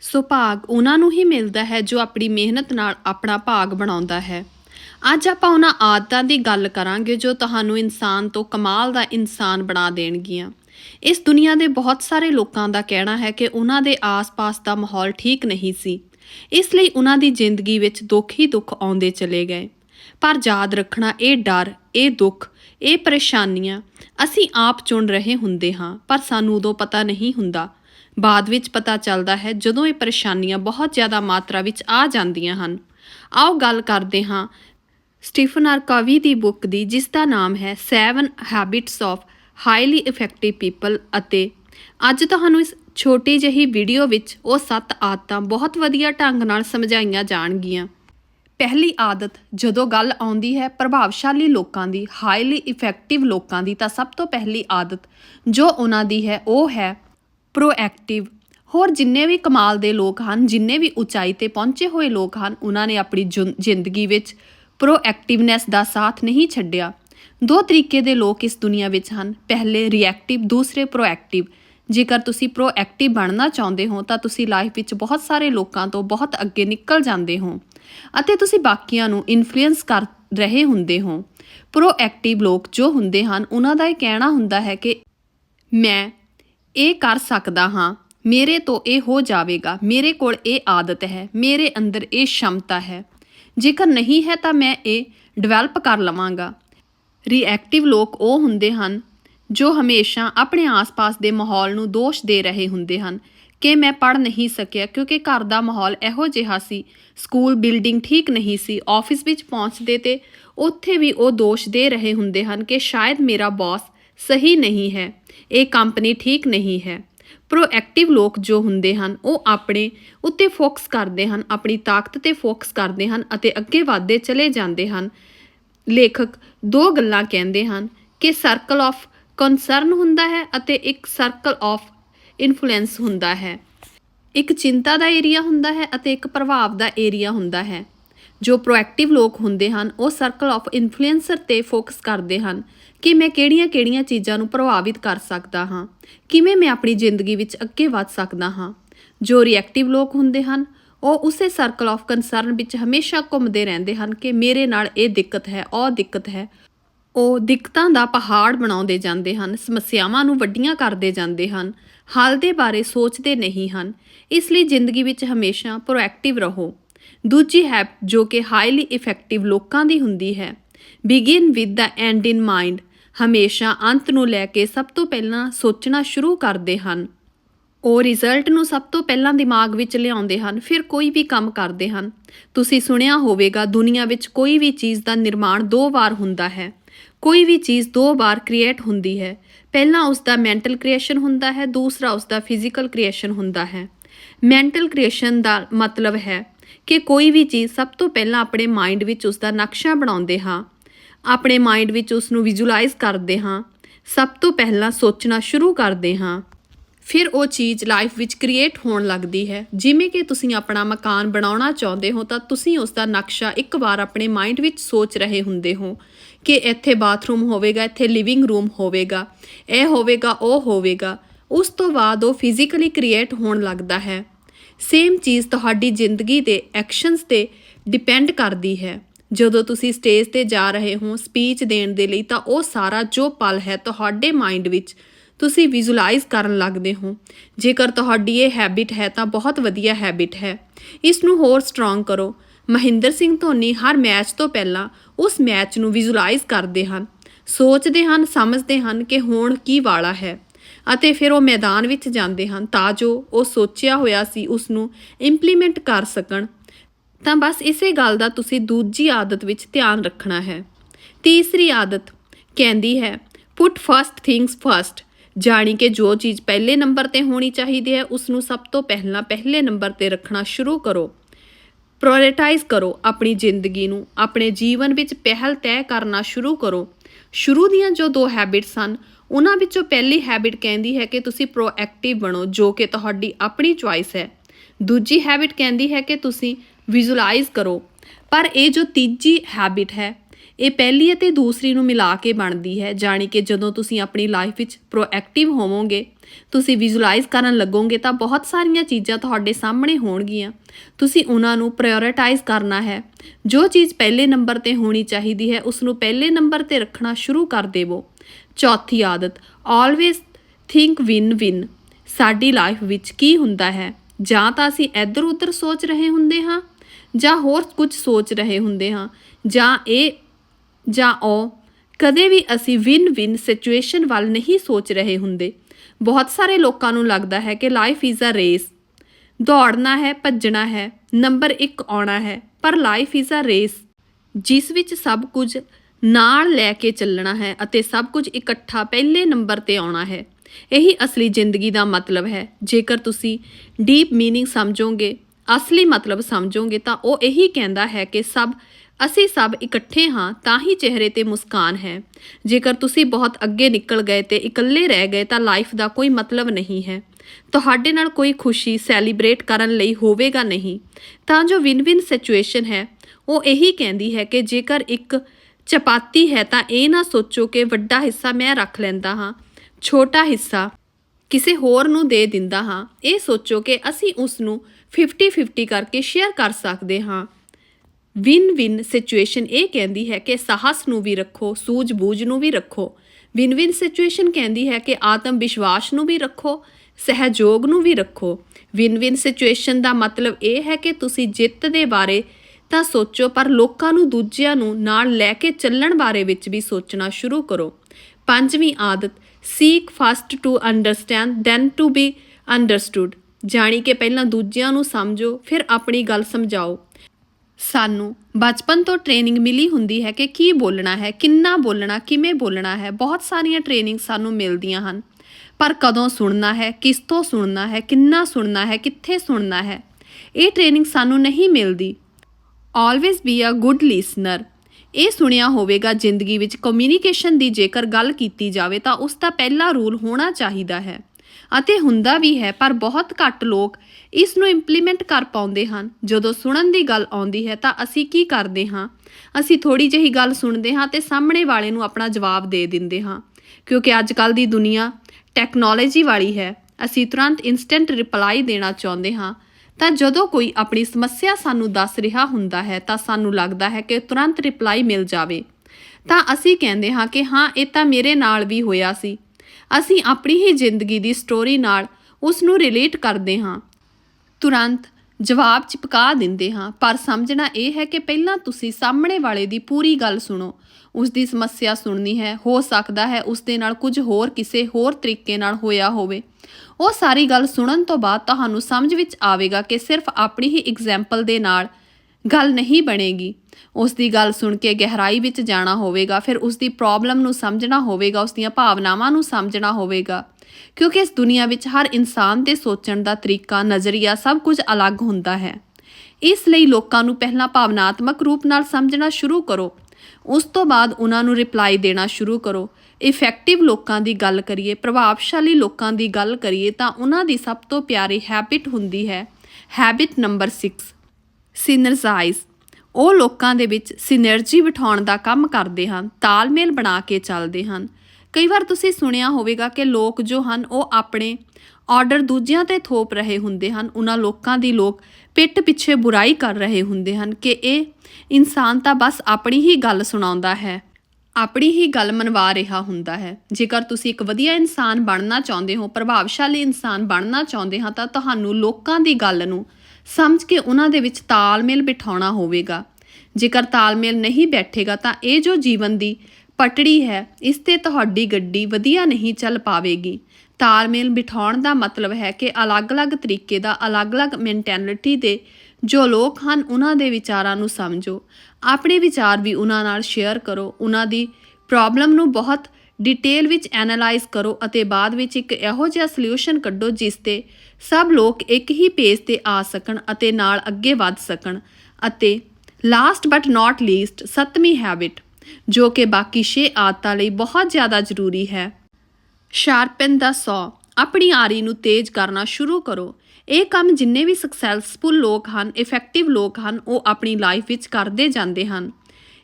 ਸੁਭਾਗ ਉਹਨਾਂ ਨੂੰ ਹੀ ਮਿਲਦਾ ਹੈ ਜੋ ਆਪਣੀ ਮਿਹਨਤ ਨਾਲ ਆਪਣਾ ਭਾਗ ਬਣਾਉਂਦਾ ਹੈ। ਅੱਜ ਆਪਾਂ ਉਹਨਾਂ ਆਦਤਾਂ ਦੀ ਗੱਲ ਕਰਾਂਗੇ ਜੋ ਤੁਹਾਨੂੰ ਇਨਸਾਨ ਤੋਂ ਕਮਾਲ ਦਾ ਇਨਸਾਨ ਬਣਾ ਦੇਣਗੀਆਂ। ਇਸ ਦੁਨੀਆ ਦੇ ਬਹੁਤ ਸਾਰੇ ਲੋਕਾਂ ਦਾ ਕਹਿਣਾ ਹੈ ਕਿ ਉਹਨਾਂ ਦੇ ਆਸ-ਪਾਸ ਦਾ ਮਾਹੌਲ ਠੀਕ ਨਹੀਂ ਸੀ। ਇਸ ਲਈ ਉਹਨਾਂ ਦੀ ਜ਼ਿੰਦਗੀ ਵਿੱਚ ਦੁੱਖ ਹੀ ਦੁੱਖ ਆਉਂਦੇ ਚਲੇ ਗਏ। ਪਰ ਯਾਦ ਰੱਖਣਾ, ਇਹ ਡਰ, ਇਹ ਦੁੱਖ, ਇਹ ਪਰੇਸ਼ਾਨੀਆਂ ਅਸੀਂ ਆਪ ਚੁਣ ਰਹੇ ਹੁੰਦੇ ਹਾਂ, ਪਰ ਸਾਨੂੰ ਉਦੋਂ ਪਤਾ ਨਹੀਂ ਹੁੰਦਾ ਬਾਅਦ ਵਿੱਚ ਪਤਾ ਚੱਲਦਾ ਹੈ ਜਦੋਂ ਇਹ ਪਰੇਸ਼ਾਨੀਆਂ ਬਹੁਤ ਜ਼ਿਆਦਾ ਮਾਤਰਾ ਵਿੱਚ ਆ ਜਾਂਦੀਆਂ ਹਨ। ਆਓ ਗੱਲ ਕਰਦੇ ਹਾਂ ਸਟੀਫਨ ਆਰ ਕਵੀ ਦੀ ਬੁੱਕ ਦੀ, ਜਿਸ ਦਾ ਨਾਮ ਹੈ 7 habits of highly effective people ਅਤੇ ਅੱਜ ਤੁਹਾਨੂੰ ਇਸ ਛੋਟੀ ਜਿਹੀ ਵੀਡੀਓ ਵਿੱਚ ਉਹ ਸੱਤ ਆਦਤਾਂ ਬਹੁਤ ਵਧੀਆ ਢੰਗ ਨਾਲ ਸਮਝਾਈਆਂ ਜਾਣਗੀਆਂ। ਪਹਿਲੀ ਆਦਤ ਜਦੋਂ ਗੱਲ ਆਉਂਦੀ ਹੈ ਪ੍ਰਭਾਵਸ਼ਾਲੀ ਲੋਕਾਂ ਦੀ, ਹਾਈਲੀ ਇਫੈਕਟਿਵ ਲੋਕਾਂ ਦੀ, ਤਾਂ ਸਭ ਤੋਂ ਪਹਿਲੀ ਆਦਤ ਜੋ ਉਹਨਾਂ ਦੀ ਹੈ, ਉਹ ਹੈ ਪ੍ਰੋਐਕਟਿਵ ਹੋਰ ਜਿੰਨੇ ਵੀ ਕਮਾਲ ਦੇ ਲੋਕ ਹਨ, ਜਿੰਨੇ ਵੀ ਉਚਾਈ ਤੇ ਪਹੁੰਚੇ ਹੋਏ ਲੋਕ ਹਨ, ਉਹਨਾਂ ਨੇ ਆਪਣੀ ਜੁਨ- ਜ਼ਿੰਦਗੀ ਵਿੱਚ ਪ੍ਰੋਐਕਟਿਵਨੈਸ ਦਾ ਸਾਥ ਨਹੀਂ ਛੱਡਿਆ। ਦੋ ਤਰੀਕੇ ਦੇ ਲੋਕ ਇਸ ਦੁਨੀਆ ਵਿੱਚ ਹਨ। ਪਹਿਲੇ ਰਿਐਕਟਿਵ ਦੂਸਰੇ ਪ੍ਰੋਐਕਟਿਵ ਜੇਕਰ ਤੁਸੀਂ ਪ੍ਰੋਐਕਟਿਵ ਬਣਨਾ ਚਾਹੁੰਦੇ ਹੋ, ਤਾਂ ਤੁਸੀਂ ਲਾਈਫ ਵਿੱਚ ਬਹੁਤ ਸਾਰੇ ਲੋਕਾਂ ਤੋਂ ਬਹੁਤ ਅੱਗੇ ਨਿਕਲ ਜਾਂਦੇ ਹੋ ਅਤੇ ਤੁਸੀਂ ਬਾਕੀਆਂ ਨੂੰ ਇਨਫਲੂਐਂਸ ਕਰ ਰਹੇ ਹੁੰਦੇ ਹੋ। ਪ੍ਰੋਐਕਟਿਵ ਲੋਕ ਜੋ ਹੁੰਦੇ ਹਨ, ਉਹਨਾਂ ਦਾ ਇਹ ਕਹਿਣਾ ਹੁੰਦਾ ਹੈ ਕਿ ਮੈਂ ਇਹ ਕਰ ਸਕਦਾ ਹਾਂ। ਮੇਰੇ ਤੋਂ ਇਹ ਹੋ ਜਾਵੇਗਾ। ਮੇਰੇ ਕੋਲ ਇਹ ਆਦਤ ਹੈ। ਮੇਰੇ ਅੰਦਰ ਇਹ ਸ਼ਮਤਾ ਹੈ। ਜੇਕਰ ਨਹੀਂ ਹੈ ਤਾਂ ਮੈਂ ਇਹ ਡਿਵੈਲਪ ਕਰ ਲਵਾਂਗਾ। ਰਿਐਕਟਿਵ ਲੋਕ ਉਹ ਹੁੰਦੇ ਹਨ ਜੋ ਹਮੇਸ਼ਾ ਆਪਣੇ ਆਸ-ਪਾਸ ਦੇ ਮਾਹੌਲ ਨੂੰ ਦੋਸ਼ ਦੇ ਰਹੇ ਹੁੰਦੇ ਹਨ ਕਿ ਮੈਂ ਪੜ ਨਹੀਂ ਸਕਿਆ ਕਿਉਂਕਿ ਘਰ ਦਾ ਮਾਹੌਲ ਇਹੋ ਜਿਹਾ ਸੀ। ਸਕੂਲ ਬਿਲਡਿੰਗ ਠੀਕ ਨਹੀਂ ਸੀ। ਆਫਿਸ ਵਿੱਚ ਪਹੁੰਚਦੇ ਤੇ ਉੱਥੇ ਵੀ ਉਹ ਦੋਸ਼ ਦੇ ਰਹੇ ਹੁੰਦੇ ਹਨ ਕਿ ਸ਼ਾਇਦ ਮੇਰਾ ਬੌਸ ਸਹੀ ਨਹੀਂ ਹੈ। ਇਹ ਕੰਪਨੀ ਠੀਕ ਨਹੀਂ ਹੈ। ਪ੍ਰੋਐਕਟਿਵ ਲੋਕ ਜੋ ਹੁੰਦੇ ਹਨ, ਉਹ ਆਪਣੇ ਉੱਤੇ ਫੋਕਸ ਕਰਦੇ ਹਨ, ਆਪਣੀ ਤਾਕਤ ਤੇ ਫੋਕਸ ਕਰਦੇ ਹਨ ਅਤੇ ਅੱਗੇ ਵਧਦੇ ਚਲੇ ਜਾਂਦੇ ਹਨ। ਲੇਖਕ ਦੋ ਗੱਲਾਂ ਕਹਿੰਦੇ ਹਨ ਕਿ ਸਰਕਲ ਆਫ ਕਨਸਰਨ ਹੁੰਦਾ ਹੈ ਅਤੇ ਇੱਕ ਸਰਕਲ ਆਫ ਇਨਫਲੂਐਂਸ ਹੁੰਦਾ ਹੈ। ਇੱਕ ਚਿੰਤਾ ਦਾ ਏਰੀਆ ਹੁੰਦਾ ਹੈ ਅਤੇ ਇੱਕ ਪ੍ਰਭਾਵ ਦਾ ਏਰੀਆ ਹੁੰਦਾ ਹੈ। ਜੋ ਪ੍ਰੋਐਕਟਿਵ ਲੋਕ ਹੁੰਦੇ ਹਨ, ਉਹ ਸਰਕਲ ਆਫ ਇਨਫਲੂਐਂਸਰ ਤੇ ਫੋਕਸ ਕਰਦੇ ਹਨ। ਕਿ ਮੈਂ ਕਿਹੜੀਆਂ-ਕਿਹੜੀਆਂ ਚੀਜ਼ਾਂ ਨੂੰ ਪ੍ਰਭਾਵਿਤ ਕਰ ਸਕਦਾ ਹਾਂ? ਕਿਵੇਂ ਮੈਂ ਆਪਣੀ ਜ਼ਿੰਦਗੀ ਵਿੱਚ ਅੱਗੇ ਵੱਧ ਸਕਦਾ ਹਾਂ? ਜੋ ਰਿਐਕਟਿਵ ਲੋਕ ਹੁੰਦੇ ਹਨ, ਉਹ ਉਸੇ ਸਰਕਲ ਆਫ ਕੰਸਰਨ ਵਿੱਚ ਹਮੇਸ਼ਾ ਘੁੰਮਦੇ ਰਹਿੰਦੇ ਹਨ ਕਿ ਮੇਰੇ ਨਾਲ ਇਹ ਦਿੱਕਤ ਹੈ, ਉਹ ਦਿੱਕਤ ਹੈ। ਉਹ ਦਿੱਕਤਾਂ ਦਾ ਪਹਾੜ ਬਣਾਉਂਦੇ ਜਾਂਦੇ ਹਨ, ਸਮੱਸਿਆਵਾਂ ਨੂੰ ਵੱਡੀਆਂ ਕਰਦੇ ਜਾਂਦੇ ਹਨ, ਹੱਲ ਦੇ ਬਾਰੇ ਸੋਚਦੇ ਨਹੀਂ ਹਨ। ਇਸ ਲਈ ਜ਼ਿੰਦਗੀ ਵਿੱਚ ਹਮੇਸ਼ਾ ਪ੍ਰੋਐਕਟਿਵ ਰਹੋ। ਦੂਜੀ ਹੈਪ ਜੋ ਕਿ ਹਾਈਲੀ ਇਫੈਕਟਿਵ ਲੋਕਾਂ ਦੀ ਹੁੰਦੀ ਹੈ begin with the end in mind ਹਮੇਸ਼ਾ ਅੰਤ ਨੂੰ ਲੈ ਕੇ ਸਭ ਤੋਂ ਪਹਿਲਾਂ ਸੋਚਣਾ ਸ਼ੁਰੂ ਕਰਦੇ ਹਨ। ਉਹ ਰਿਜ਼ਲਟ ਨੂੰ ਸਭ ਤੋਂ ਪਹਿਲਾਂ ਦਿਮਾਗ ਵਿੱਚ ਲਿਆਉਂਦੇ ਹਨ, ਫਿਰ ਕੋਈ ਵੀ ਕੰਮ ਕਰਦੇ ਹਨ। ਤੁਸੀਂ ਸੁਣਿਆ ਹੋਵੇਗਾ, ਦੁਨੀਆ ਵਿੱਚ ਕੋਈ ਵੀ ਚੀਜ਼ ਦਾ ਨਿਰਮਾਣ ਦੋ ਵਾਰ ਹੁੰਦਾ ਹੈ। ਕੋਈ ਵੀ ਚੀਜ਼ ਦੋ ਵਾਰ ਕ੍ਰੀਏਟ ਹੁੰਦੀ ਹੈ। ਪਹਿਲਾਂ ਉਸ ਦਾ ਮੈਂਟਲ ਕ੍ਰੀਏਸ਼ਨ ਹੁੰਦਾ ਹੈ, ਦੂਸਰਾ ਉਸ ਦਾ ਫਿਜ਼ੀਕਲ ਕ੍ਰੀਏਸ਼ਨ ਹੁੰਦਾ ਹੈ। ਮੈਂਟਲ ਕ੍ਰੀਏਸ਼ਨ ਦਾ ਮਤਲਬ ਹੈ ਕਿ ਕੋਈ ਵੀ ਚੀਜ਼ ਸਭ ਤੋਂ ਪਹਿਲਾਂ ਆਪਣੇ ਮਾਈਂਡ ਵਿੱਚ ਉਸ ਦਾ ਨਕਸ਼ਾ ਬਣਾਉਂਦੇ ਹਾਂ। ਆਪਣੇ ਮਾਈਂਡ ਵਿੱਚ ਉਸ ਨੂੰ ਵਿਜ਼ੂਅਲਾਈਜ਼ ਕਰਦੇ ਹਾਂ। ਸਭ ਤੋਂ ਪਹਿਲਾਂ ਸੋਚਣਾ ਸ਼ੁਰੂ ਕਰਦੇ ਹਾਂ। ਫਿਰ ਉਹ ਚੀਜ਼ ਲਾਈਫ ਵਿੱਚ ਕ੍ਰੀਏਟ ਹੋਣ ਲੱਗਦੀ ਹੈ। ਜਿਵੇਂ ਕਿ ਤੁਸੀਂ ਆਪਣਾ ਮਕਾਨ ਬਣਾਉਣਾ ਚਾਹੁੰਦੇ ਹੋ, ਤਾਂ ਤੁਸੀਂ ਉਸ ਦਾ ਨਕਸ਼ਾ ਇੱਕ ਵਾਰ ਆਪਣੇ ਮਾਈਂਡ ਵਿੱਚ ਸੋਚ ਰਹੇ ਹੁੰਦੇ ਹੋ ਕਿ ਇੱਥੇ ਬਾਥਰੂਮ ਹੋਵੇਗਾ, ਇੱਥੇ ਲਿਵਿੰਗ ਰੂਮ ਹੋਵੇਗਾ, ਇਹ ਹੋਵੇਗਾ, ਉਹ ਹੋਵੇਗਾ। ਉਸ ਤੋਂ ਬਾਅਦ ਉਹ ਫਿਜ਼ੀਕਲੀ ਕ੍ਰੀਏਟ ਹੋਣ ਲੱਗਦਾ ਹੈ। ਸੇਮ ਚੀਜ਼ ਤੁਹਾਡੀ ਜ਼ਿੰਦਗੀ ਦੇ ਐਕਸ਼ਨਸ ਤੇ ਡਿਪੈਂਡ ਕਰਦੀ ਹੈ। ਜਦੋਂ ਤੁਸੀਂ ਸਟੇਜ ਤੇ ਜਾ ਰਹੇ ਹੋ ਸਪੀਚ ਦੇਣ ਦੇ ਲਈ, ਤਾਂ ਉਹ ਸਾਰਾ ਜੋ ਪਲ ਹੈ ਤੁਹਾਡੇ ਮਾਈਂਡ ਵਿੱਚ ਤੁਸੀਂ ਵਿਜ਼ੂਅਲਾਈਜ਼ ਕਰਨ ਲੱਗਦੇ ਹੋ। ਜੇਕਰ ਤੁਹਾਡੀ ਇਹ ਹੈਬਿਟ ਹੈ, ਤਾਂ ਬਹੁਤ ਵਧੀਆ ਹੈਬਿਟ ਹੈ। ਇਸ ਨੂੰ ਹੋਰ ਸਟਰੋਂਗ ਕਰੋ। ਮਹਿੰਦਰ ਸਿੰਘ ਧੋਨੀ ਹਰ ਮੈਚ ਤੋਂ ਪਹਿਲਾਂ ਉਸ ਮੈਚ ਨੂੰ ਵਿਜ਼ੂਅਲਾਈਜ਼ ਕਰਦੇ ਹਨ। ਸੋਚਦੇ ਹਨ, ਸਮਝਦੇ ਹਨ ਕਿ ਹੋਣ ਕੀ ਵਾਲਾ ਹੈ ਅਤੇ ਫਿਰ ਉਹ ਮੈਦਾਨ ਵਿੱਚ ਜਾਂਦੇ ਹਨ ਤਾਂ ਜੋ ਉਹ ਸੋਚਿਆ ਹੋਇਆ ਸੀ ਉਸ ਨੂੰ ਇੰਪਲੀਮੈਂਟ ਕਰ ਸਕਣ। ਤਾਂ ਬਸ ਇਸੇ ਗੱਲ ਦਾ ਤੁਸੀਂ ਦੂਜੀ ਆਦਤ ਵਿੱਚ ਧਿਆਨ ਰੱਖਣਾ ਹੈ। ਤੀਸਰੀ ਆਦਤ ਕਹਿੰਦੀ ਹੈ ਪੁੱਟ ਫਰਸਟ ਥਿੰਗਸ ਫਰਸਟ ਜਾਣੀ ਕਿ ਜੋ ਚੀਜ਼ ਪਹਿਲੇ ਨੰਬਰ ਤੇ ਹੋਣੀ ਚਾਹੀਦੀ ਹੈ ਉਸ ਨੂੰ ਸਭ ਤੋਂ ਪਹਿਲਾਂ ਪਹਿਲੇ ਨੰਬਰ ਤੇ ਰੱਖਣਾ ਸ਼ੁਰੂ ਕਰੋ। ਪ੍ਰਾਇੋਰਟਾਈਜ਼ ਕਰੋ ਆਪਣੀ ਜ਼ਿੰਦਗੀ ਨੂੰ, ਆਪਣੇ ਜੀਵਨ ਵਿੱਚ ਪਹਿਲ ਤੈਅ ਕਰਨਾ ਸ਼ੁਰੂ ਕਰੋ। ਸ਼ੁਰੂ ਦੀਆਂ ਜੋ ਦੋ ਹੈਬਿਟਸ ਹਨ, ਉਹਨਾਂ ਵਿੱਚੋਂ ਪਹਿਲੀ ਹੈਬਿਟ ਕਹਿੰਦੀ ਹੈ ਕਿ ਤੁਸੀਂ ਪ੍ਰੋਐਕਟਿਵ ਬਣੋ, ਜੋ ਕਿ ਤੁਹਾਡੀ ਆਪਣੀ ਚੁਆਇਸ ਹੈ। ਦੂਜੀ ਹੈਬਿਟ ਕਹਿੰਦੀ ਹੈ ਕਿ ਤੁਸੀਂ ਵਿਜ਼ੂਅਲਾਈਜ਼ ਕਰੋ। ਪਰ ਇਹ ਜੋ ਤੀਜੀ ਹੈਬਿਟ ਹੈ, ਇਹ ਪਹਿਲੀ ਅਤੇ ਦੂਸਰੀ ਨੂੰ ਮਿਲਾ ਕੇ ਬਣਦੀ ਹੈ, ਜਾਣੀ ਕਿ ਜਦੋਂ ਤੁਸੀਂ ਆਪਣੀ ਲਾਈਫ ਵਿੱਚ ਪ੍ਰੋਐਕਟਿਵ ਹੋਵੋਗੇ, ਤੁਸੀਂ ਵਿਜ਼ੂਅਲਾਈਜ਼ ਕਰਨ ਲੱਗੋਗੇ ਤਾਂ ਬਹੁਤ ਸਾਰੀਆਂ ਚੀਜ਼ਾਂ ਤੁਹਾਡੇ ਸਾਹਮਣੇ ਹੋਣਗੀਆਂ। ਤੁਸੀਂ ਉਹਨਾਂ ਨੂੰ ਪ੍ਰਾਇੋਰਟਾਈਜ਼ ਕਰਨਾ ਹੈ। ਜੋ ਚੀਜ਼ ਪਹਿਲੇ ਨੰਬਰ ਤੇ ਹੋਣੀ ਚਾਹੀਦੀ ਹੈ ਉਸ ਨੂੰ ਪਹਿਲੇ ਨੰਬਰ ਤੇ ਰੱਖਣਾ ਸ਼ੁਰੂ ਕਰ ਦੇਵੋ। ਚੌਥੀ ਆਦਤ ਆਲਵੇਜ਼ ਥਿੰਕ ਵਿਨ ਵਿਨ ਸਾਡੀ ਲਾਈਫ ਵਿੱਚ ਕੀ ਹੁੰਦਾ ਹੈ? ਜਾਂ ਤਾਂ ਅਸੀਂ ਇੱਧਰ ਉੱਧਰ ਸੋਚ ਰਹੇ ਹੁੰਦੇ ਹਾਂ ਜਾਂ ਹੋਰ ਕੁਝ ਸੋਚ ਰਹੇ ਹੁੰਦੇ ਹਾਂ ਜਾਂ ਇਹ ਜਾਂ ਉਹ ਕਦੇ ਵੀ ਅਸੀਂ ਵਿਨ ਵਿਨ ਸਿਚੁਏਸ਼ਨ ਵੱਲ ਨਹੀਂ ਸੋਚ ਰਹੇ ਹੁੰਦੇ ਬਹੁਤ ਸਾਰੇ ਲੋਕਾਂ ਨੂੰ ਲੱਗਦਾ ਹੈ ਕਿ ਲਾਈਫ ਇਜ਼ ਅ ਰੇਸ ਦੌੜਨਾ ਹੈ ਭੱਜਣਾ ਹੈ ਨੰਬਰ 1 ਆਉਣਾ ਹੈ ਪਰ ਲਾਈਫ ਇਜ਼ ਅ ਰੇਸ ਜਿਸ ਵਿੱਚ ਸਭ ਕੁਝ ਨਾਲ ਲੈ ਕੇ ਚੱਲਣਾ ਹੈ ਅਤੇ ਸਭ ਕੁਝ ਇਕੱਠਾ ਪਹਿਲੇ ਨੰਬਰ ਤੇ ਆਉਣਾ ਹੈ ਇਹੀ ਅਸਲੀ ਜ਼ਿੰਦਗੀ ਦਾ ਮਤਲਬ ਹੈ ਜੇਕਰ ਤੁਸੀਂ ਡੀਪ मीनिंग ਸਮਝੋਗੇ ਅਸਲੀ ਮਤਲਬ ਸਮਝੋਗੇ ਤਾਂ ਉਹ ਇਹੀ ਕਹਿੰਦਾ ਹੈ ਕਿ ਸਭ, ਅਸੀਂ ਸਭ ਇਕੱਠੇ ਹਾਂ, ਤਾਂ ਹੀ ਚਿਹਰੇ ਤੇ ਮੁਸਕਾਨ ਹੈ। ਜੇਕਰ ਤੁਸੀਂ ਬਹੁਤ ਅੱਗੇ ਨਿਕਲ ਗਏ ਤੇ ਇਕੱਲੇ ਰਹਿ ਗਏ ਤਾਂ ਲਾਈਫ ਦਾ ਕੋਈ ਮਤਲਬ ਨਹੀਂ ਹੈ। ਤੁਹਾਡੇ ਨਾਲ ਕੋਈ ਖੁਸ਼ੀ ਸੈਲੀਬ੍ਰੇਟ ਕਰਨ ਲਈ ਹੋਵੇਗਾ ਨਹੀਂ। ਤਾਂ ਜੋ ਵਿਨ-ਵਿਨ ਸਿਚੁਏਸ਼ਨ ਹੈ, ਉਹ ਇਹੀ ਕਹਿੰਦੀ ਹੈ ਕਿ ਜੇਕਰ ਇੱਕ ਚਪਾਤੀ ਹੈ ਤਾਂ ਇਹ ਨਾ ਸੋਚੋ ਕਿ ਵੱਡਾ ਹਿੱਸਾ ਮੈਂ ਰੱਖ ਲੈਂਦਾ ਹਾਂ, ਛੋਟਾ ਹਿੱਸਾ ਕਿਸੇ ਹੋਰ ਨੂੰ ਦੇ ਦਿੰਦਾ ਹਾਂ। ਇਹ ਸੋਚੋ ਕਿ ਅਸੀਂ ਉਸ ਨੂੰ 50-50 ਕਰਕੇ ਸ਼ੇਅਰ ਕਰ ਸਕਦੇ ਹਾਂ। ਵਿਨ ਵਿਨ ਸਿਚੁਏਸ਼ਨ ਇਹ ਕਹਿੰਦੀ ਹੈ ਕਿ ਸਾਹਸ ਨੂੰ ਵੀ ਰੱਖੋ, ਸੂਝ-ਬੂਝ ਨੂੰ ਵੀ ਰੱਖੋ। ਵਿਨ ਵਿਨ ਸਿਚੁਏਸ਼ਨ ਕਹਿੰਦੀ ਹੈ ਕਿ ਆਤਮ ਵਿਸ਼ਵਾਸ ਨੂੰ ਵੀ ਰੱਖੋ, ਸਹਿਯੋਗ ਨੂੰ ਵੀ ਰੱਖੋ। ਵਿਨ ਵਿਨ ਸਿਚੁਏਸ਼ਨ ਦਾ ਮਤਲਬ ਇਹ ਹੈ ਕਿ ਤੁਸੀਂ ਜਿੱਤ ਦੇ ਬਾਰੇ ਤਾਂ ਸੋਚੋ, ਪਰ ਲੋਕਾਂ ਨੂੰ, ਦੂਜਿਆਂ ਨੂੰ ਨਾਲ ਲੈ ਕੇ ਚੱਲਣ ਬਾਰੇ ਵਿੱਚ ਵੀ ਸੋਚਣਾ ਸ਼ੁਰੂ ਕਰੋ। ਪੰਜਵੀਂ ਆਦਤ seek first to understand then to be understood ਜਾਣੀ ਕਿ ਪਹਿਲਾਂ ਦੂਜਿਆਂ ਨੂੰ ਸਮਝੋ, ਫਿਰ ਆਪਣੀ ਗੱਲ ਸਮਝਾਓ। ਸਾਨੂੰ ਬਚਪਨ ਤੋਂ ਟ੍ਰੇਨਿੰਗ ਮਿਲੀ ਹੁੰਦੀ ਹੈ ਕਿ ਕੀ ਬੋਲਣਾ ਹੈ, ਕਿੰਨਾ ਬੋਲਣਾ, ਕਿਵੇਂ ਬੋਲਣਾ ਹੈ, ਬਹੁਤ ਸਾਰੀਆਂ ਟ੍ਰੇਨਿੰਗ ਸਾਨੂੰ ਮਿਲਦੀਆਂ ਹਨ। ਪਰ ਕਦੋਂ ਸੁਣਨਾ ਹੈ, ਕਿਸ ਤੋਂ ਸੁਣਨਾ ਹੈ, ਕਿੰਨਾ ਸੁਣਨਾ ਹੈ, ਕਿੱਥੇ ਸੁਣਨਾ ਹੈ, ਇਹ ਟ੍ਰੇਨਿੰਗ ਸਾਨੂੰ ਨਹੀਂ ਮਿਲਦੀ। Always be a good listener ਇਹ ਸੁਣਿਆ ਹੋਵੇਗਾ ਜ਼ਿੰਦਗੀ ਵਿੱਚ ਕਮਿਊਨੀਕੇਸ਼ਨ ਦੀ ਜੇਕਰ ਗੱਲ ਕੀਤੀ ਜਾਵੇ ਤਾਂ ਉਸ ਦਾ ਪਹਿਲਾ ਰੂਲ ਹੋਣਾ ਚਾਹੀਦਾ ਹੈ। ਅਤੇ ਹੁੰਦਾ ਵੀ ਹੈ, ਪਰ ਬਹੁਤ ਘੱਟ ਲੋਕ ਇਸ ਨੂੰ ਇੰਪਲੀਮੈਂਟ ਕਰ ਪਾਉਂਦੇ ਹਨ। ਜਦੋਂ ਸੁਣਨ ਦੀ ਗੱਲ ਆਉਂਦੀ ਹੈ, ਤਾਂ ਅਸੀਂ ਕੀ ਕਰਦੇ ਹਾਂ? ਅਸੀਂ ਥੋੜੀ ਜਿਹੀ ਗੱਲ ਸੁਣਦੇ ਹਾਂ ਤੇ ਸਾਹਮਣੇ ਵਾਲੇ ਨੂੰ ਆਪਣਾ ਜਵਾਬ ਦੇ ਦਿੰਦੇ ਹਾਂ। ਕਿਉਂਕਿ ਅੱਜ ਕੱਲ ਦੀ ਦੁਨੀਆ ਟੈਕਨੋਲੋਜੀ ਵਾਲੀ ਹੈ। ਅਸੀਂ ਤੁਰੰਤ ਇਨਸਟੈਂਟ ਰਿਪਲਾਈ ਦੇਣਾ ਚਾਹੁੰਦੇ ਹਾਂ। ਤਾਂ ਜਦੋਂ ਕੋਈ ਆਪਣੀ ਸਮੱਸਿਆ ਸਾਨੂੰ ਦੱਸ ਰਿਹਾ ਹੁੰਦਾ ਹੈ, ਤਾਂ ਸਾਨੂੰ ਲੱਗਦਾ ਹੈ ਕਿ ਤੁਰੰਤ ਰਿਪਲਾਈ ਮਿਲ ਜਾਵੇ। ਤਾਂ ਅਸੀਂ ਕਹਿੰਦੇ ਹਾਂ ਕਿ ਹਾਂ, ਇਹ ਤਾਂ ਮੇਰੇ ਨਾਲ ਵੀ ਹੋਇਆ ਸੀ। ਅਸੀਂ ਆਪਣੀ ਹੀ ਜ਼ਿੰਦਗੀ ਦੀ ਸਟੋਰੀ ਨਾਲ ਉਸ ਨੂੰ ਰਿਲੇਟ ਕਰਦੇ ਹਾਂ। ਤੁਰੰਤ ਜਵਾਬ ਚਿਪਕਾ ਦਿੰਦੇ ਹਾਂ, ਪਰ ਸਮਝਣਾ ਇਹ ਹੈ ਕਿ ਪਹਿਲਾਂ ਤੁਸੀਂ ਸਾਹਮਣੇ ਵਾਲੇ ਦੀ ਪੂਰੀ ਗੱਲ ਸੁਣੋ। ਉਸ ਦੀ ਸਮੱਸਿਆ ਸੁਣਨੀ ਹੈ, ਹੋ ਸਕਦਾ ਹੈ ਉਸ ਦੇ ਨਾਲ ਕੁਝ ਹੋਰ ਕਿਸੇ ਹੋਰ ਤਰੀਕੇ ਨਾਲ ਹੋਇਆ ਹੋਵੇ। ਉਹ ਸਾਰੀ ਗੱਲ ਸੁਣਨ ਤੋਂ ਬਾਅਦ ਤੁਹਾਨੂੰ ਸਮਝ ਵਿੱਚ ਆਵੇਗਾ ਕਿ ਸਿਰਫ ਆਪਣੀ ਹੀ ਐਗਜ਼ਾਮਪਲ ਦੇ ਨਾਲ ਗੱਲ ਨਹੀਂ ਬਣੇਗੀ। ਉਸ ਦੀ ਗੱਲ ਸੁਣ ਕੇ ਗਹਿਰਾਈ ਵਿੱਚ ਜਾਣਾ ਹੋਵੇਗਾ, ਫਿਰ ਉਸ ਦੀ ਪ੍ਰੋਬਲਮ ਨੂੰ ਸਮਝਣਾ ਹੋਵੇਗਾ ਉਸ ਦੀਆਂ ਭਾਵਨਾਵਾਂ ਨੂੰ ਸਮਝਣਾ ਹੋਵੇਗਾ। ਕਿਉਂਕਿ ਇਸ ਦੁਨੀਆ ਵਿੱਚ ਹਰ ਇਨਸਾਨ ਦੇ ਸੋਚਣ ਦਾ ਤਰੀਕਾ, ਨਜ਼ਰੀਆ ਸਭ ਕੁਝ ਅਲੱਗ ਹੁੰਦਾ ਹੈ। ਇਸ ਲਈ ਲੋਕਾਂ ਨੂੰ ਪਹਿਲਾਂ ਭਾਵਨਾਤਮਕ ਰੂਪ ਨਾਲ ਸਮਝਣਾ ਸ਼ੁਰੂ ਕਰੋ। ਉਸ ਤੋਂ ਬਾਅਦ ਉਹਨਾਂ ਨੂੰ ਰਿਪਲਾਈ ਦੇਣਾ ਸ਼ੁਰੂ ਕਰੋ। ਇਫੈਕਟਿਵ ਲੋਕਾਂ ਦੀ ਗੱਲ ਕਰੀਏ, ਪ੍ਰਭਾਵਸ਼ਾਲੀ ਲੋਕਾਂ ਦੀ ਗੱਲ ਕਰੀਏ, ਤਾਂ ਉਹਨਾਂ ਦੀ ਸਭ ਤੋਂ ਪਿਆਰੀ ਹੈਬਿਟ ਹੁੰਦੀ ਹੈ। ਹੈਬਿਟ ਨੰਬਰ 6 ਸਿਨਰਜਾਈਜ਼ ਉਹ ਲੋਕਾਂ ਦੇ ਵਿੱਚ ਸਿਨਰਜੀ ਬਿਠਾਉਣ ਦਾ ਕੰਮ ਕਰਦੇ ਹਨ, ਤਾਲਮੇਲ ਬਣਾ ਕੇ ਚੱਲਦੇ ਹਨ। ਕਈ ਵਾਰ ਤੁਸੀਂ ਸੁਣਿਆ ਹੋਵੇਗਾ ਕਿ ਲੋਕ ਜੋ ਹਨ, ਉਹ ਆਪਣੇ ਆਰਡਰ ਦੂਜਿਆਂ ਤੇ ਥੋਪ ਰਹੇ ਹੁੰਦੇ ਹਨ। ਉਹਨਾਂ ਲੋਕਾਂ ਦੀ ਲੋਕ ਪਿੱਠ ਪਿੱਛੇ ਬੁਰਾਈ ਕਰ ਰਹੇ ਹੁੰਦੇ ਹਨ ਕਿ ਇਹ ਇਨਸਾਨ ਤਾਂ ਬਸ ਆਪਣੀ ਹੀ ਗੱਲ ਸੁਣਾਉਂਦਾ ਹੈ, ਆਪਣੀ ਹੀ ਗੱਲ ਮਨਵਾ ਰਿਹਾ ਹੁੰਦਾ ਹੈ। ਜੇਕਰ ਤੁਸੀਂ ਇੱਕ ਵਧੀਆ ਇਨਸਾਨ ਬਣਨਾ ਚਾਹੁੰਦੇ ਹੋ, ਪ੍ਰਭਾਵਸ਼ਾਲੀ ਇਨਸਾਨ ਬਣਨਾ ਚਾਹੁੰਦੇ ਹਾਂ, ਤਾਂ ਤੁਹਾਨੂੰ ਲੋਕਾਂ ਦੀ ਗੱਲ ਨੂੰ ਸਮਝ ਕੇ ਉਹਨਾਂ ਦੇ ਵਿੱਚ ਤਾਲਮੇਲ ਬਿਠਾਉਣਾ ਹੋਵੇਗਾ। ਜੇਕਰ ਤਾਲਮੇਲ ਨਹੀਂ ਬੈਠੇਗਾ ਤਾਂ ਇਹ ਜੋ ਜੀਵਨ ਦੀ ਪਟੜੀ ਹੈ, ਇਸ ਤੇ ਤੁਹਾਡੀ ਗੱਡੀ ਵਧੀਆ ਨਹੀਂ ਚੱਲ ਪਾਵੇਗੀ। ਤਾਲਮੇਲ ਬਿਠਾਉਣ ਦਾ ਮਤਲਬ ਹੈ ਕਿ ਅਲੱਗ-ਅਲੱਗ ਤਰੀਕੇ ਦਾ ਅਲੱਗ-ਅਲੱਗ ਮੈਂਟੈਲਿਟੀ ਦੇ ਜੋ ਲੋਕ ਹਨ, ਉਹਨਾਂ ਦੇ ਵਿਚਾਰਾਂ ਨੂੰ ਸਮਝੋ। ਆਪਣੇ ਵਿਚਾਰ ਵੀ ਉਹਨਾਂ ਨਾਲ ਸ਼ੇਅਰ ਕਰੋ। ਉਹਨਾਂ ਦੀ ਪ੍ਰੋਬਲਮ ਨੂੰ ਬਹੁਤ ਡਿਟੇਲ ਵਿੱਚ ਐਨਾਲਾਈਜ਼ ਕਰੋ ਅਤੇ ਬਾਅਦ ਵਿੱਚ ਇੱਕ ਇਹੋ ਜਿਹਾ ਸੋਲੂਸ਼ਨ ਕੱਢੋ, ਜਿਸ ਤੇ ਸਭ ਲੋਕ ਇੱਕ ਹੀ ਪੇਜ ਤੇ ਆ ਸਕਣ ਅਤੇ ਨਾਲ ਅੱਗੇ ਵੱਧ ਸਕਣ ਅਤੇ ਲਾਸਟ ਬਟ ਨਾਟ ਲੀਸਟ ਸੱਤਵੀਂ ਹੈਬਿਟ ਜੋ ਕਿ ਬਾਕੀ 6 ਆਦਤਾਂ ਲਈ ਬਹੁਤ ਜ਼ਿਆਦਾ ਜ਼ਰੂਰੀ ਹੈ। ਸ਼ਾਰਪਨ ਦਾ 100 ਆਪਣੀ ਆਰੀ ਨੂੰ ਤੇਜ਼ ਕਰਨਾ ਸ਼ੁਰੂ ਕਰੋ। ਇਹ ਕੰਮ ਜਿੰਨੇ ਵੀ ਸਕਸੈਸਫੁਲ ਲੋਕ ਹਨ ਇਫੈਕਟਿਵ ਲੋਕ ਹਨ, ਉਹ ਆਪਣੀ ਲਾਈਫ ਵਿੱਚ ਕਰਦੇ ਜਾਂਦੇ ਹਨ।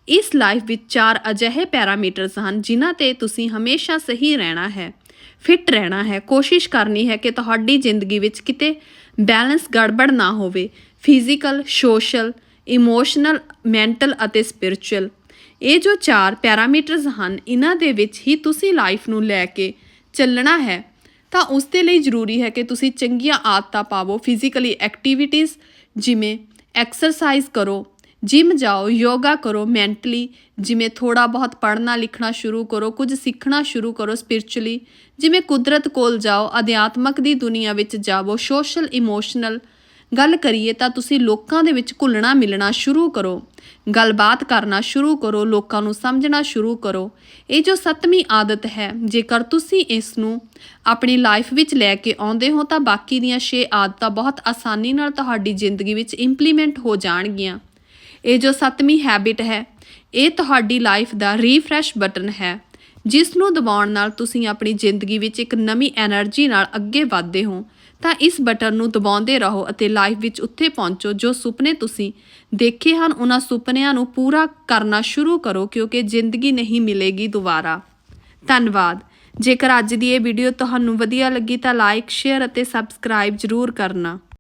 ਇਸ ਲਾਈਫ ਵਿੱਚ ਚਾਰ ਅਜਿਹੇ ਪੈਰਾਮੀਟਰਸ ਹਨ, ਜਿਨ੍ਹਾਂ ਤੇ ਤੁਸੀਂ ਹਮੇਸ਼ਾ ਸਹੀ ਰਹਿਣਾ ਹੈ। ਫਿੱਟ ਰਹਿਣਾ ਹੈ, ਕੋਸ਼ਿਸ਼ ਕਰਨੀ ਹੈ ਕਿ ਤੁਹਾਡੀ ਜ਼ਿੰਦਗੀ ਵਿੱਚ ਕਿਤੇ ਬੈਲੈਂਸ ਗੜਬੜ ਨਾ ਹੋਵੇ। ਫਿਜ਼ੀਕਲ ਸੋਸ਼ਲ ਇਮੋਸ਼ਨਲ ਮੈਂਟਲ ਅਤੇ ਸਪਿਰਚੁਅਲ ਇਹ ਜੋ ਚਾਰ ਪੈਰਾਮੀਟਰਸ ਹਨ, ਇਹਨਾਂ ਦੇ ਵਿੱਚ ਹੀ ਤੁਸੀਂ ਲਾਈਫ ਨੂੰ ਲੈ ਕੇ ਚੱਲਣਾ ਹੈ। ਤਾਂ ਉਸ ਦੇ ਲਈ ਜ਼ਰੂਰੀ ਹੈ ਕਿ ਤੁਸੀਂ ਚੰਗੀਆਂ ਆਦਤਾਂ ਪਾਵੋ। ਫਿਜ਼ੀਕਲੀ ਐਕਟੀਵਿਟੀਜ਼ ਜਿਵੇਂ ਐਕਸਰਸਾਈਜ਼ ਕਰੋ ਜਿਮ ਜਾਓ, ਯੋਗਾ ਕਰੋ ਮੈਂਟਲੀ, ਜਿਵੇਂ ਥੋੜਾ ਬਹੁਤ ਪੜ੍ਹਨਾ, ਲਿਖਣਾ ਸ਼ੁਰੂ ਕਰੋ, ਕੁਝ ਸਿੱਖਣਾ ਸ਼ੁਰੂ ਕਰੋ ਸਪਿਰਚੁਅਲੀ ਜਿਵੇਂ ਕੁਦਰਤ ਕੋਲ ਜਾਓ, ਅਧਿਆਤਮਕ ਦੀ ਦੁਨੀਆ ਵਿੱਚ ਜਾਵੋ ਸੋਸ਼ਲ ਇਮੋਸ਼ਨਲ ਗੱਲ ਕਰੀਏ ਤਾਂ ਤੁਸੀਂ ਲੋਕਾਂ ਦੇ ਵਿੱਚ ਘੁਲਣਾ ਮਿਲਣਾ ਸ਼ੁਰੂ ਕਰੋ, ਗੱਲਬਾਤ ਕਰਨਾ ਸ਼ੁਰੂ ਕਰੋ, ਲੋਕਾਂ ਨੂੰ ਸਮਝਣਾ ਸ਼ੁਰੂ ਕਰੋ। ਇਹ ਜੋ ਸੱਤਵੀਂ ਆਦਤ ਹੈ, ਜੇਕਰ ਤੁਸੀਂ ਇਸ ਨੂੰ ਆਪਣੀ ਲਾਈਫ ਵਿੱਚ ਲੈ ਕੇ ਆਉਂਦੇ ਹੋ ਤਾਂ ਬਾਕੀ ਦੀਆਂ 6 ਆਦਤਾਂ ਬਹੁਤ ਆਸਾਨੀ ਨਾਲ ਤੁਹਾਡੀ ਜ਼ਿੰਦਗੀ ਵਿੱਚ ਇੰਪਲੀਮੈਂਟ ਹੋ ਜਾਣਗੀਆਂ। ਇਹ ਜੋ ਸੱਤਵੀਂ ਹੈਬਿਟ ਹੈ, ਇਹ ਤੁਹਾਡੀ ਲਾਈਫ ਦਾ ਰੀਫਰੈਸ਼ ਬਟਨ ਹੈ। ਜਿਸ ਨੂੰ ਦਬਾਉਣ ਨਾਲ ਤੁਸੀਂ ਆਪਣੀ ਜ਼ਿੰਦਗੀ ਵਿੱਚ ਇੱਕ ਨਵੀਂ એનર્ਜੀ ਨਾਲ ਅੱਗੇ ਵਧਦੇ ਹੋ, ਤਾਂ ਇਸ ਬਟਨ ਨੂੰ ਦਬਾਉਂਦੇ ਰਹੋ ਅਤੇ ਲਾਈਫ ਵਿੱਚ ਉੱਥੇ ਪਹੁੰਚੋ ਜੋ ਸੁਪਨੇ ਤੁਸੀਂ ਦੇਖੇ ਹਨ, ਉਹਨਾਂ ਸੁਪਨਿਆਂ ਨੂੰ ਪੂਰਾ ਕਰਨਾ ਸ਼ੁਰੂ ਕਰੋ, ਕਿਉਂਕਿ ਜ਼ਿੰਦਗੀ ਨਹੀਂ ਮਿਲੇਗੀ ਦੁਬਾਰਾ। ਧੰਨਵਾਦ। ਜੇਕਰ ਅੱਜ ਦੀ ਇਹ ਵੀਡੀਓ ਤੁਹਾਨੂੰ ਵਧੀਆ ਲੱਗੀ ਤਾਂ ਲਾਈਕ ਸ਼ੇਅਰ ਅਤੇ ਸਬਸਕ੍ਰਾਈਬ ਜ਼ਰੂਰ ਕਰਨਾ।